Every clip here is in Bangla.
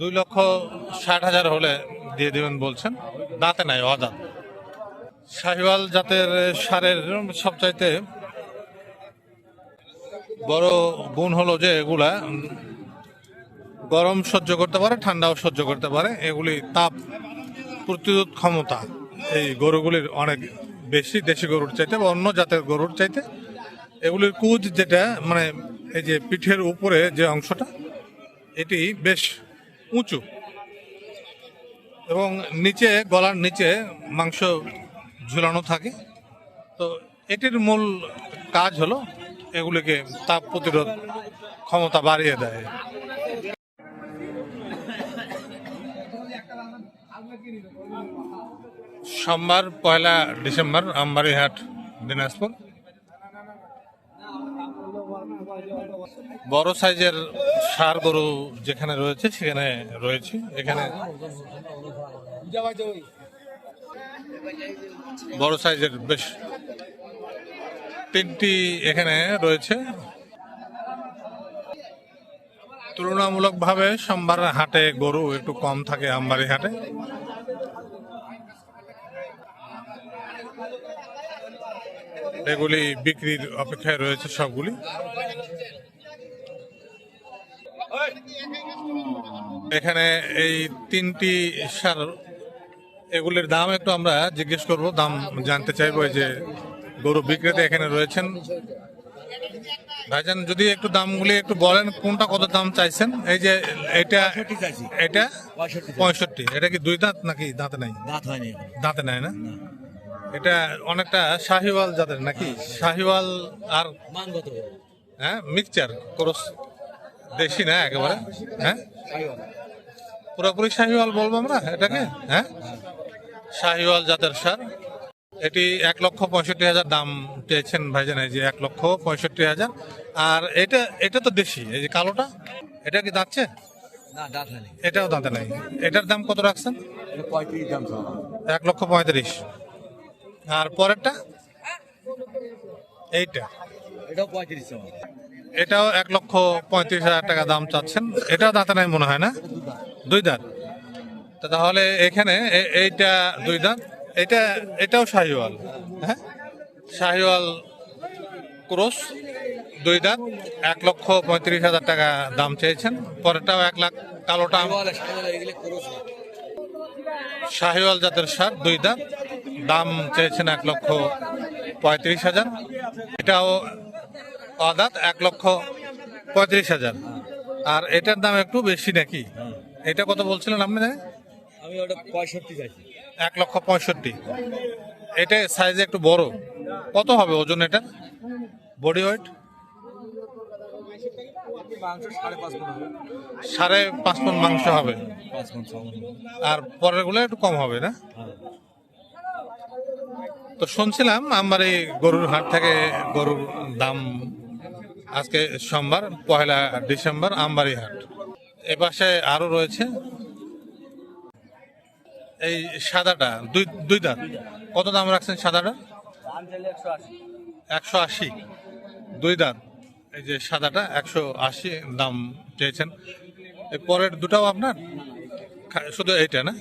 দুই লক্ষ ষাট হাজার হলে দিয়ে দেবেন বলছেন। দাঁতে নাই অদাঁত শাহিওয়াল জাতের সারের সবচাইতে বড় গুণ হলো যে এগুলা গরম সহ্য করতে পারে, ঠান্ডাও সহ্য করতে পারে। এগুলি তাপ প্রতিরোধ ক্ষমতা এই গরুগুলির অনেক বেশি, দেশি গরুর চাইতে বা অন্য জাতের গরুর চাইতে। এগুলির কুজ যেটা মানে এই যে পিঠের উপরে যে অংশটা, এটি বেশ উঁচু। এবং নিচে, গলার নিচে মাংস ঝুলানো থাকে। তো এটির মূল কাজ হলো এগুলিকে তাপ প্রতিরোধ ক্ষমতা বাড়িয়ে দেয়। সোমবার, পয়লা ডিসেম্বর আমবাড়িহাট দিনাজপুর। বড় সাইজের সার গরু যেখানে রয়েছে, সেখানে রয়েছে। এখানে বড় সাইজের বেশ তিনটি এখানে রয়েছে। তুলনামূলকভাবে সোমবার হাটে গরু একটু কম থাকে আমবাড়ি হাটে। এগুলি বিক্রির অপেক্ষায় রয়েছে সবগুলি। এখানে এই তিনটি সার এগুলির দাম একটু আমরা জিজ্ঞেস করব দাম জানতে চাইব এই যে গরু বিক্রেতা এখানে রয়েছেন। ভাইজান যদি একটু দামগুলি একটু বলেন কোনটা কত দাম চাইছেন? এই যে এটা এটা পঁয়ষট্টি এটা কি দুই দাঁত নাকি দাঁতে নাই? দাঁত হয়নি। দাঁতে নাই না? এটা অনেকটা শাহিওয়াল জাতের নাকি? শাহিওয়াল আর হ্যাঁ মিক্সচার ক্রস। দেশি না একেবারে? হ্যাঁ পুরোপুরি শাহিওয়াল বলব আমরা এটাকে? হ্যাঁ? শাহিওয়াল জাতের সার। এটি এক লক্ষ পঁয়ষট্টি হাজার দাম চেয়েছেন ভাইজান এই যে এক লক্ষ পঁয়ষট্টি হাজার। আর এটা এটা তো দেশি এই যে কালোটা এটা কি দাঁতছে এটাও দাঁতে নাই। এটার দাম কত রাখছেন? এক লক্ষ পঁয়ত্রিশ। আর পরেরটা? এইটা। এটাও পঁয়ত্রিশ এটাও এক লক্ষ পঁয়ত্রিশ হাজার টাকা দাম চাচ্ছেন। এটাও দাঁতে নাই মনে হয় না? দুই দাঁত। তাহলে এখানে এইটা দুই দাঁত। এটা এটাও শাহিওয়াল। হ্যাঁ? শাহিওয়াল ক্রোস দুই দাঁত। এক লক্ষ পঁয়ত্রিশ হাজার টাকা দাম চেয়েছেন। পরেরটাও এক লাখ কালোটা শাহিওয়াল জাতের সার দুই দাঁত। দাম চেয়েছেন এক লক্ষ পঁয়ত্রিশ হাজার। এটাও অদাঁত এক লক্ষ পঁয়ত্রিশ হাজার। আর এটার দাম একটু বেশি নাকি? এটা কত বলছিলেন আপনি আমি ওটা পঁয়ষট্টি চাইছি। এক লক্ষ পঁয়ষট্টি। এটা সাইজে একটু বড়। কত হবে ওজন এটা? বডি ওয়েট সাড়ে পাঁচ পন মাংস হবে। আর পরেরগুলো একটু কম হবে না? তো শুনছিলাম আমার এই গরুর হাট থেকে গরুর দাম আজকে সোমবার, পয়লা ডিসেম্বর আমবাড়ি হাট এ পাশে আরও রয়েছে এই সাদাটা, দুই দুই দাঁত। কত দাম রাখছেন সাদাটা? একশো আশি। দুই দাঁত। এই যে সাদাটা, একশো আশি দাম চেয়েছেন। পরের দুটাও আপনার? শুধু এইটা না?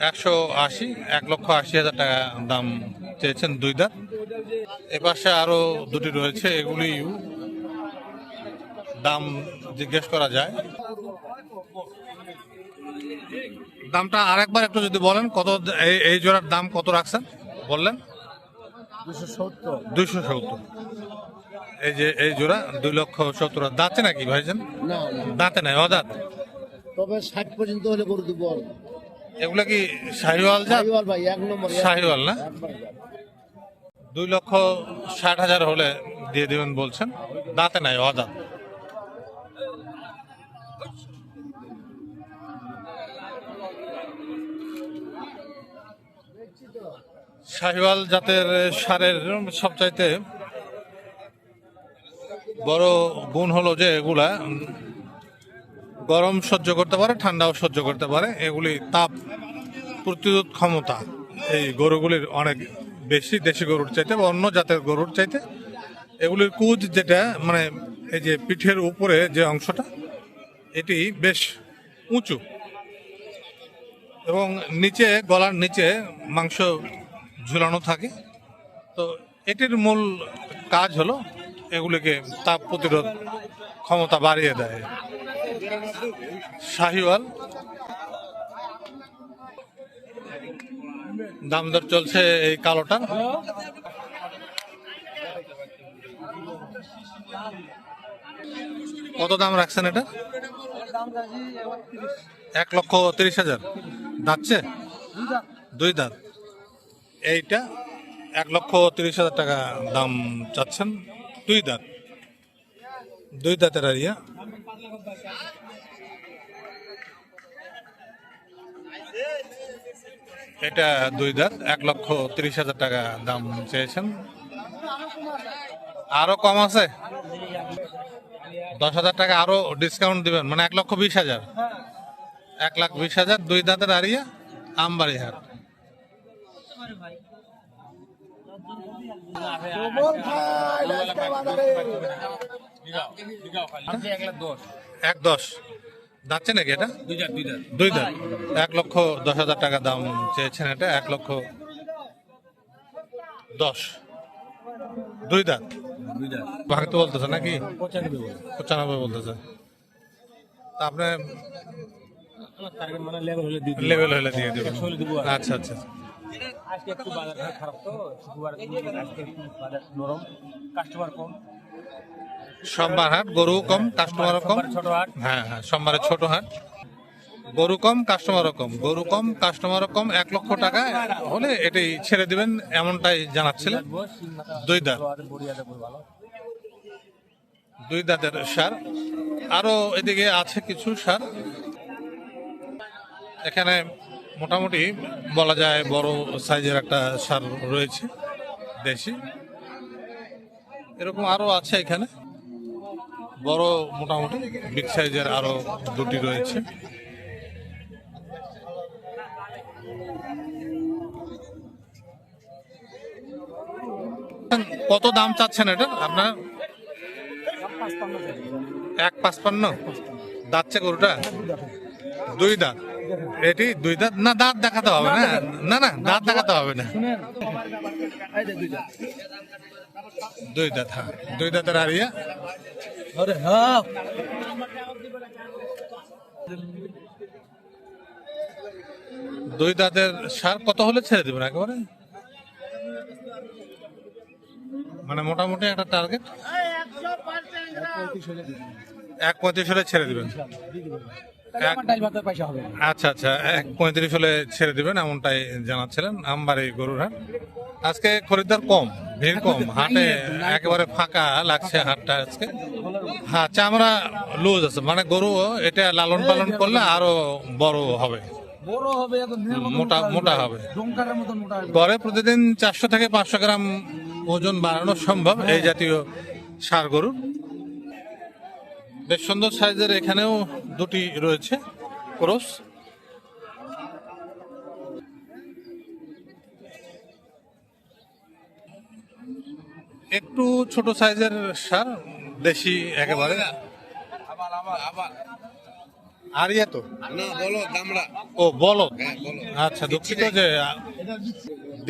একশো আশি এক লক্ষ আশি হাজার টাকা দাম চেয়েছেন দুই দাঁত এপাশে আরও দুটি রয়েছে এগুলি দাম জিজ্ঞেস করা যায়। দামটা আরেকবার একটু যদি বলেন কত এই- জোড়ার দাম কত রাখছেন? বললেন। দুইশো সত্তর। এই যে এই জোড়া দুই লক্ষ সত্তর। দাঁতে নাকি ভাইজান? দাঁতে নাই অদাঁত তবে ষাট পর্যন্ত হলে গরু দিব এগুলো কি শাহিওয়াল শাহিওয়াল ভাই এক নম্বর শাহিওয়াল না? দুই লক্ষ ষাট হাজার হলে দিয়ে দেবেন বলছেন। দাঁতে নাই অদাঁত শাহিওয়াল জাতের সারের সবচাইতে বড় গুণ হলো যে এগুলা গরম সহ্য করতে পারে, ঠান্ডাও সহ্য করতে পারে। এগুলি তাপ প্রতিরোধ ক্ষমতা এই গরুগুলির অনেক বেশি, দেশি গরুর চাইতে বা অন্য জাতের গরুর চাইতে। এগুলির কুজ যেটা মানে এই যে পিঠের উপরে যে অংশটা, এটি বেশ উঁচু। এবং নিচে, গলার নিচে মাংস ঝুলানো থাকে। তো এটির মূল কাজ হলো এগুলিকে তাপ প্রতিরোধ ক্ষমতা বাড়িয়ে দেয়। শাহিওয়াল। দাম দর চলছে এই কালোটা। কত দাম রাখছেন এটা? এক লক্ষ তিরিশ হাজার। দাঁতছে? দুই দাঁত। এইটা এক লক্ষ তিরিশ হাজার টাকা দাম চাচ্ছেন। দুই দাঁত। দুই দাঁতের আরিয়া। এটা দুই দাঁত, এক লক্ষ তিরিশ হাজার টাকা দাম চেয়েছেন। আরও কম আছে? দশ হাজার টাকা আরও ডিসকাউন্ট দিবেন মানে এক লক্ষ বিশ হাজার। এক লাখ বিশ হাজার, দুই দাঁতের আরিয়া আমবাড়ি হাট এক দশ। যাচ্ছে নাকি এটা? দুই দাঁত এক লক্ষ দশ হাজার টাকা দাম চেয়েছেন এটা এক লক্ষ দশ। দুই দাঁত? ভাঙতে বলতেছে নাকি? পঁচানব্বই বলতেছে। তা আপনি মানে লেভেল হলে লেভেল দিয়ে দেবেন। আচ্ছা আচ্ছা। আজকে একটু খারাপ তো শুক্রবার আজকে একটু বাজার নরম। কাস্টমার কম। সোমবার হাট গরু কম কাস্টমারও কম। সোমবার ছোট হাট। হ্যাঁ হ্যাঁ সোমবারে ছোট হাট। গরু কম কাস্টমারও কম। গরু কম কাস্টমারও কম এক লক্ষ টাকা হলে এটাই ছেড়ে দিবেন এমনটাই জানাচ্ছিলেন। দুই দাঁত দুই দাঁতের সার। আরও এদিকে আছে কিছু সার। এখানে মোটামুটি বলা যায় বড় সাইজের একটা সার রয়েছে দেশি। এরকম আরও আছে এখানে। বড় মোটামুটি বিগ সাইজের আরও দুটি রয়েছে। কত দাম চাচ্ছেন এটা? আপনার? এক পাঁচপান্ন। দাঁতছে গরুটা? দুই দাঁত। এটি দুই দাঁত? না দাঁত দেখাতে হবে না। না না দাঁত দেখাতে হবে না। দুই দাঁত হ্যাঁ। দুই দাঁতের আরিয়া আরে হ্যাঁ। দুই দাঁতের সার কত হলে ছেড়ে দেবেন একেবারে? মানে মোটামুটি একটা টার্গেট এক পঁয়ত্রিশ হলে ছেড়ে দিবেন। আচ্ছা আচ্ছা এক পঁয়ত্রিশ হলে ছেড়ে দিবেন এমনটাই জানাচ্ছিলেন আমবাড়ি গরুর হাট আজকে খরিদ্দার কম ভিড় কম হাটে একেবারে ফাঁকা লাগছে হাটটা আজকে। হ্যাঁ চামড়া লুজ আছে মানে গরু এটা লালন পালন করলে আরও বড় হবে। মোটা মোটা হবে গড়ে প্রতিদিন চারশো থেকে পাঁচশো গ্রাম ওজন বাড়ানো সম্ভব এই জাতীয় সার গরুর। বেশ সুন্দর সাইজের এখানেও দুটি রয়েছে ক্রস। একটু ছোট সাইজের সার দেশি একেবারে। আরিয়া তো? না বলো দামড়া ও বলো। হ্যাঁ আচ্ছা দুঃখিত যে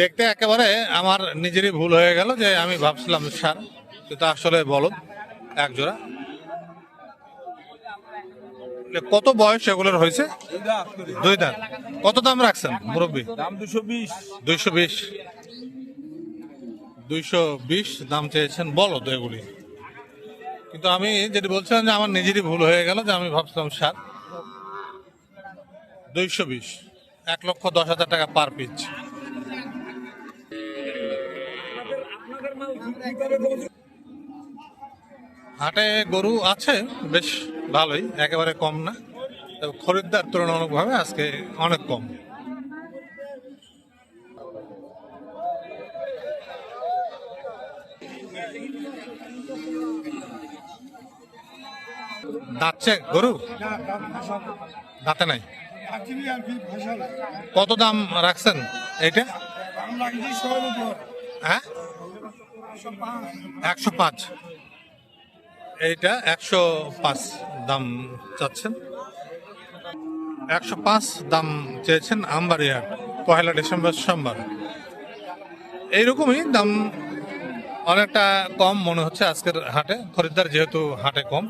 দেখতে একেবারে আমার নিজেরই ভুল হয়ে গেল যে আমি ভাবছিলাম সার কিন্তু আসলে বলদ এক জোড়া। কত বয়স এগুলোর হয়েছে? দুই দাঁত। কত দাম রাখছেন মুরব্বী? দাম দুশো বিশ। দুইশো বিশ। দুইশো বিশ দাম চেয়েছেন বলো তো এগুলি। কিন্তু আমি যেটি বলছিলাম যে আমার নিজেরই ভুল হয়ে গেল যে আমি ভাবছিলাম সার দুইশো বিশ। এক লক্ষ দশ হাজার টাকা পার পিচ। হাটে গরু আছে বেশ ভালোই, একেবারে কম না। তবে খরিদ্দার তুলনামূলকভাবে আজকে অনেক কম। দাঁতছে গরু? দাঁতে নাই। কত দাম রাখছেন এইটা? হ্যাঁ? একশো পাঁচ। এইটা একশো পাঁচ। দাম চাচ্ছেন? একশো পাঁচ দাম চেয়েছেন আমবাড়িহাট পয়লা ডিসেম্বর সোমবার। এইরকমই দাম অনেকটা কম মনে হচ্ছে আজকের হাটে। খরিদ্দার যেহেতু হাটে কম